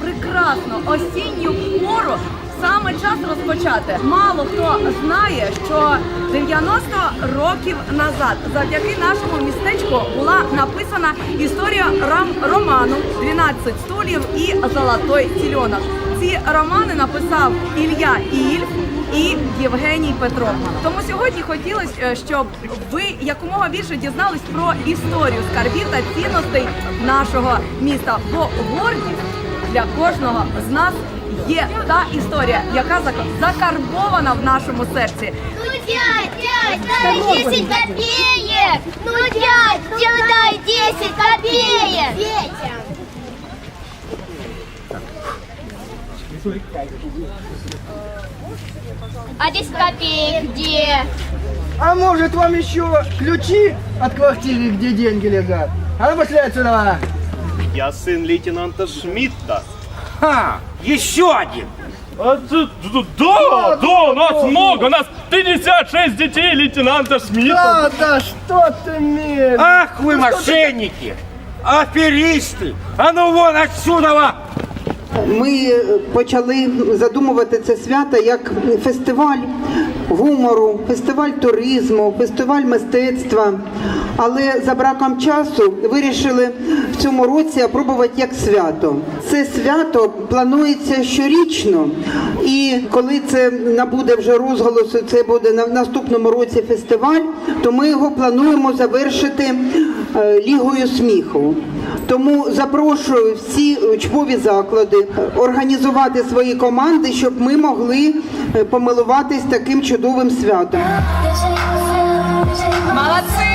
прекрасну осінню пору саме час розпочати. Мало хто знає, що 90 років назад завдяки нашому містечку була написана історія роману «12 стульів і Золотой цільонок. Ці романи написав Ілля Ільф і Євгеній Петров. Тому сьогодні хотілося, е, щоб ви якомога більше дізнались про історію скарбів та цінностей нашого міста. Бо гордість для кожного з нас є та історія, яка зак- закарбована в нашому серці. Ну, дядь, дядь, дай 10 копеек! Ну, дядь, дай 10 копеек! Петя! А 10 копеек где? А может вам еще ключи от квартиры, где деньги лежат? А ну пошли отсюда! Я сын лейтенанта Шмидта. Ха, еще один. А ты- д- да, да, нас много, нас 56 детей лейтенанта Шмидта. Да, да что ты мелешь? Ах вы мошенники, аферисты. А ну вон отсюда! ва! Ми е, почали задумувати це свято як фестиваль гумору, фестиваль туризму, фестиваль мистецтва. Але за браком часу вирішили в цьому році опробувати як свято. Це свято планується щорічно, і коли це набуде вже розголосу, це буде на наступному році фестиваль, то ми його плануємо завершити лігою сміху. Тому запрошую всі учбові заклади е, організувати свої команди, щоб ми могли е, помилуватись таким чудовим святом. Молодці!